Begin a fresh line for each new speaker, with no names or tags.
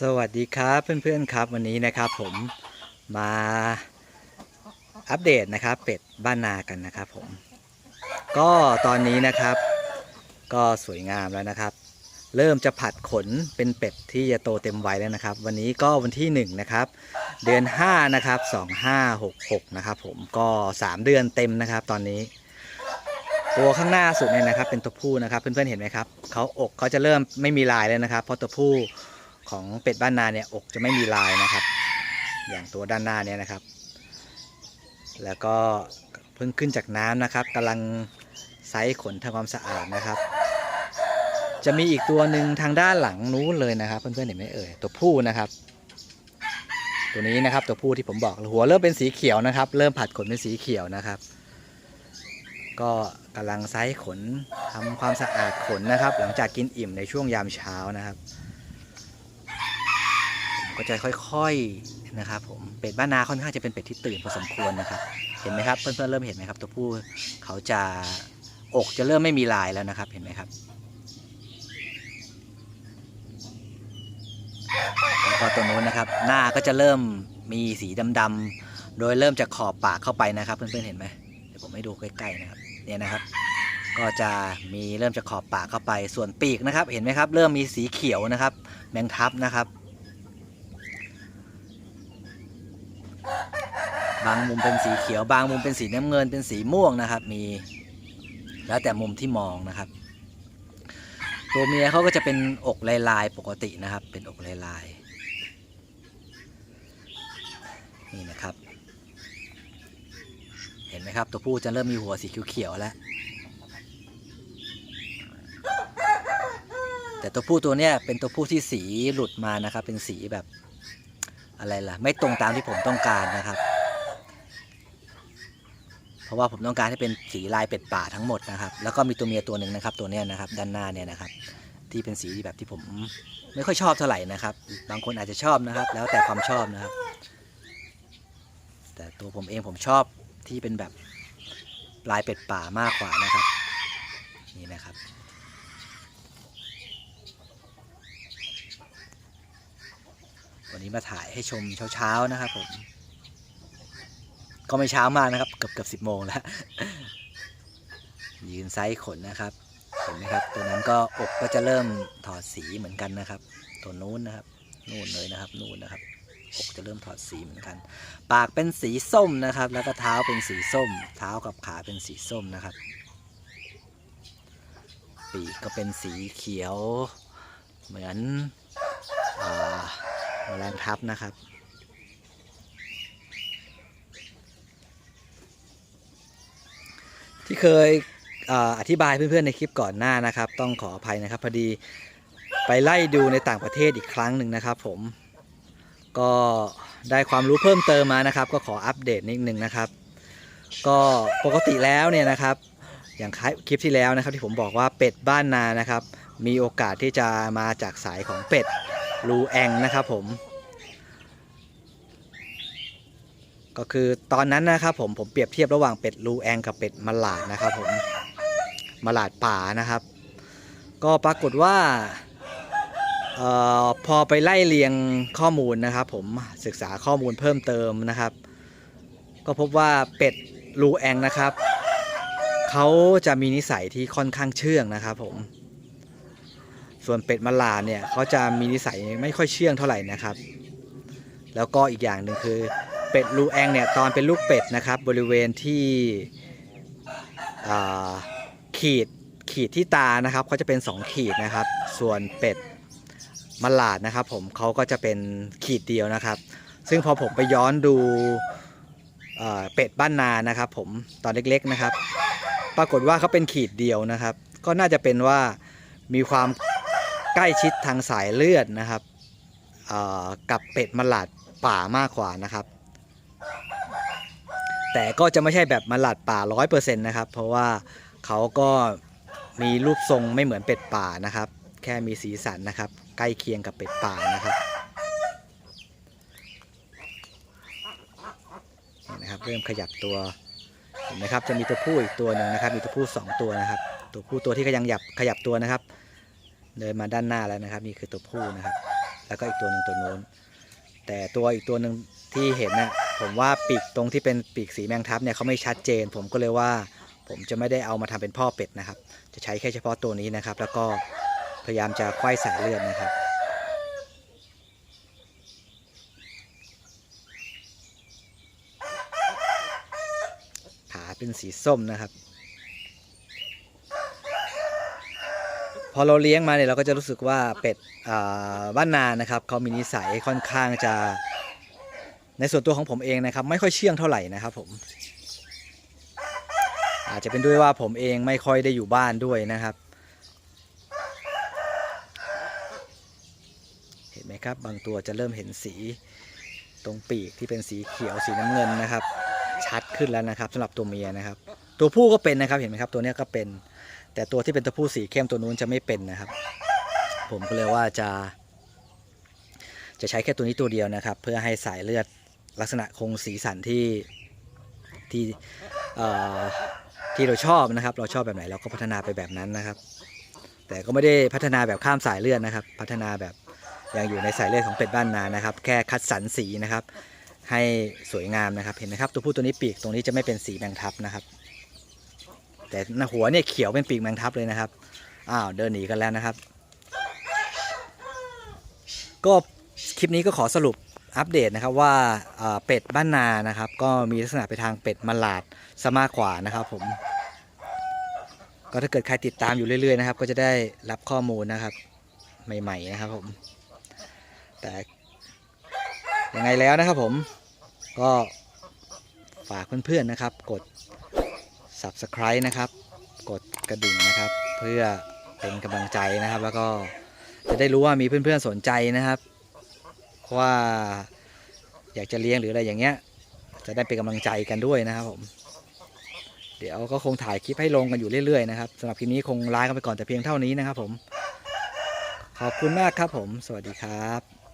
สวัสดีครับเพื่อนๆครับวันนี้นะครับผมมาอัปเดตนะครับเป็ดบ้านนากันนะครับผม ก็ตอนนี้นะครับก็สวยงามแล้วนะครับ เริ่มจะผัดขนเป็นเป็ดที่จะโตเต็มวัยแล้วนะครับ วันนี้ก็วันที่ 1 นะครับ เดือน 5 นะครับ 2566 นะครับผมก็ 3 เดือนเต็มนะครับ ตอนนี้ตัวข้างหน้าสุดเนี่ยนะครับ เป็นตัวผู้นะครับเพื่อนๆเห็นไหมครับเขาอกเขาจะเริ่มไม่มีลายแล้วนะครับ เพราะตัวผู้ ของเป็ดบ้านนาเนี่ยอกจะไม่มีลายนะครับ อย่างตัวด้านหน้าเนี่ยนะครับ แล้วก็เพิ่งขึ้นจากน้ำนะครับกำลังไซส์ขนทำความสะอาดนะครับ จะมีอีกตัวหนึ่งทางด้านหลังนู้นเลยนะครับ เพื่อนๆเห็นไหมเอ่ยตัวผู้นะครับ ตัวนี้นะครับตัวผู้ที่ผมบอกหัวเริ่มเป็นสีเขียวนะครับ เริ่มผัดขนเป็นสีเขียวนะครับ ก็กำลังไซส์ขนทำความสะอาดขนนะครับ หลังจากกินอิ่มในช่วงยามเช้านะครับ ก็จะค่อยๆนะครับผมเป็ดบ้านนาค่อนข้างจะเป็นเป็ดที่ตื่นพอสมควรนะครับ เห็นไหมครับเพื่อนๆเริ่มเห็นไหมครับ ตัวผู้เขาจะอกจะเริ่มไม่มีลายแล้วนะครับ เห็นไหมครับแล้วก็ตัวนู้นนะครับ หน้าก็จะเริ่มมีสีดำๆโดยเริ่มจากขอบปากเข้าไปนะครับเพื่อนๆเห็นไหมเดี๋ยวผมให้ดูใกล้ๆนะครับเนี่ยนะครับ ก็จะมีเริ่มจากขอบปากเข้าไปส่วนปีกนะครับ เห็นไหมครับ เริ่มมีสีเขียวนะครับ แมงทับนะครับ บางมุมเป็นสีเขียว บางมุมเป็นสีน้ำเงิน เป็นสีม่วงนะครับ มีแล้วแต่มุมที่มองนะครับ ตัวเมียเขาก็จะเป็นอกลายๆปกตินะครับ เป็นอกลายๆนี่นะครับ เห็นไหมครับ ตัวผู้จะเริ่มมีหัวสีเขียวๆแล้วแต่ตัวผู้ตัวเนี้ยเป็นตัวผู้ที่สีหลุดมานะครับ เป็นสีแบบอะไรล่ะ ไม่ตรงตามที่ผมต้องการนะครับ เพราะว่าผมต้องการให้เป็นสีลายเป็ดป่าทั้งหมดนะครับ แล้วก็มีตัวเมียตัวหนึ่งนะครับ ตัวเนี้ยนะครับ ด้านหน้าเนี่ยนะครับ ที่เป็นสีแบบที่ผมไม่ค่อยชอบเท่าไหร่นะครับ บางคนอาจจะชอบนะครับ แล้วแต่ความชอบนะครับ แต่ตัวผมเองผมชอบที่เป็นแบบลายเป็ดป่ามากกว่านะครับ นี่นะครับวันนี้มาถ่ายให้ชมเช้าๆนะครับผม ก็ไม่เช้ามากนะครับเกือบเกือบสิบโมงแล้วยืนไซส์ขนนะครับ เห็นไหมครับ ตัวนั้นก็อกก็จะเริ่มถอดสีเหมือนกันนะครับ ตัวนู้นนะครับนู่นเลยนะครับนู่นนะครับอกจะเริ่มถอดสีเหมือนกัน ปากเป็นสีส้มนะครับ แล้วก็เท้าเป็นสีส้ม เท้ากับขาเป็นสีส้มนะครับ ปีกก็เป็นสีเขียว เหมือนอแมลงทับนะครับ ที่เคยอธิบายเพื่อนๆในคลิปก่อนหน้านะครับ ต้องขออภัยนะครับพอดีไปไล่ดูในต่างประเทศอีกครั้งหนึ่งนะครับผมก็ได้ความรู้เพิ่มเติมมานะครับ ก็ขออัปเดตนิดนึงนะครับ ก็ปกติแล้วเนี่ยนะครับ อย่างคลิปที่แล้วนะครับที่ผมบอกว่าเป็ดบ้านนานะครับ มีโอกาสที่จะมาจากสายของเป็ดรูแองนะครับผม ก็คือตอนนั้นนะครับผมผมเปรียบเทียบระหว่างเป็ดรูแองกับเป็ดมลาดนะครับผมมลาดป่านะครับ ก็ปรากฏว่าออพอไปไล่เรียงข้อมูลนะครับผมศึกษาข้อมูลเพิ่มเติมนะครับ ก็พบว่าเป็ดรูแองนะครับเขาจะมีนิสัยที่ค่อนข้างเชื่องนะครับผมส่วนเป็ดมลาเนี่ยเขาจะมีนิสัยไม่ค่อยเชื่องเท่าไหร่นะครับ แล้วก็อีกอย่างหนึ่งคือ เป็ดรูแองเนี่ยตอนเป็นลูกเป็ดนะครับบริเวณที่ขีดขีดที่ตานะครับเขาจะเป็น 2 ขีดนะครับ ส่วนเป็ดมลาดนะครับ ผมเขาก็จะเป็นขีดเดียวนะครับ ซึ่งพอผมไปย้อนดูเเป็ดบ้านนานะครับ ผมตอนเล็กๆนะครับ ปรากฏว่าเขาเป็นขีดเดียวนะครับ ก็น่าจะเป็นว่ามีความใกล้ชิดทางสายเลือดนะครับกับเป็ดมลาดป่ามากกว่านะครับ แต่ก็จะไม่ใช่แบบมลาดป่าร้อยเปอร์เซ็นต์นะครับ เพราะว่าเขาก็มีรูปทรงไม่เหมือนเป็ดป่านะครับ แค่มีสีสันนะครับ ใกล้เคียงกับเป็ดป่านะครับนี่นะครับ เริ่มขยับตัวเห็นไหมครับจะมีตัวผู้อีกตัวหนึ่งนะครับ มีตัวผู้สองตัวนะครับ ตัวผู้ตัวที่กำลังหยับขยับตัวนะครับ เดินมาด้านหน้าแล้วนะครับ นี่คือตัวผู้นะครับ แล้วก็อีกตัวหนึ่งตัวโน้น แต่ตัวอีกตัวหนึ่งที่เห็นน่ะผมว่าปีกตรงที่เป็นปีกสีแมงทับเนี่ยเขาไม่ชัดเจน ผมก็เลยว่า ผมจะไม่ได้เอามาทำเป็นพ่อเป็ดนะครับ จะใช้แค่เฉพาะตัวนี้นะครับ แล้วก็พยายามจะควายสายเลือดนะครับขาเป็นสีส้มนะครับ พอเราเลี้ยงมาเนี่ยเราก็จะรู้สึกว่าเป็ดบ้านนานะครับเขามีนิสัยค่อนข้างจะในส่วนตัวของผมเองนะครับ ไม่ค่อยเชื่องเท่าไหร่นะครับผม อาจจะเป็นด้วยว่าผมเองไม่ค่อยได้อยู่บ้านด้วยนะครับ เห็นไหมครับ บางตัวจะเริ่มเห็นสีตรงปีกที่เป็นสีเขียวสีน้ำเงินนะครับ ชัดขึ้นแล้วนะครับสำหรับตัวเมียนะครับ ตัวผู้ก็เป็นนะครับเห็นไหมครับ ตัวนี้ก็เป็น แต่ตัวที่เป็นตัวผู้สีเข้มตัวนู้นจะไม่เป็นนะครับ ผมก็เลยว่าจะ จะใช้แค่ตัวนี้ตัวเดียวนะครับ เพื่อให้สายเลือดลักษณะคงสีสันที่ที่เอ่อที่เราชอบนะครับ เราชอบแบบไหนเราก็พัฒนาไปแบบนั้นนะครับ แต่ก็ไม่ได้พัฒนาแบบข้ามสายเลือดนะครับ พัฒนาแบบยังอยู่ในสายเลือดของเป็ดบ้านนานะครับ แค่คัดสรรสีนะครับ ให้สวยงามนะครับเห็นไหมครับ ตัวผู้ตัวนี้ปีกตรงนี้จะไม่เป็นสีแมงทับนะครับ แต่ในหัวเนี่ยเขียวเป็นปีกแมงทับเลยนะครับ อ้าวเดินหนีกันแล้วนะครับ ก็คลิปนี้ก็ขอสรุปอัปเดตนะครับว่าเป็ดบ้านนานะครับ ก็มีลักษณะไปทางเป็ดมันหลาดซะมากกว่านะครับผม ก็ถ้าเกิดใครติดตามอยู่เรื่อยๆนะครับ ก็จะได้รับข้อมูลนะครับ ใหม่ๆนะครับผม แต่ยังไงแล้วนะครับผมก็ฝากเพื่อนๆนะครับ กด subscribe นะครับ กดกระดิ่งนะครับ เพื่อเป็นกำลังใจนะครับ แล้วก็จะได้รู้ว่ามีเพื่อนๆสนใจนะครับ ว่าอยากจะเลี้ยงหรืออะไรอย่างเงี้ย จะได้เป็นกำลังใจกันด้วยนะครับผม เดี๋ยวก็คงถ่ายคลิปให้ลงกันอยู่เรื่อยๆนะครับสำหรับคลิปนี้คงลากันไปก่อนแต่เพียงเท่านี้นะครับผม ขอบคุณมากครับผม สวัสดีครับ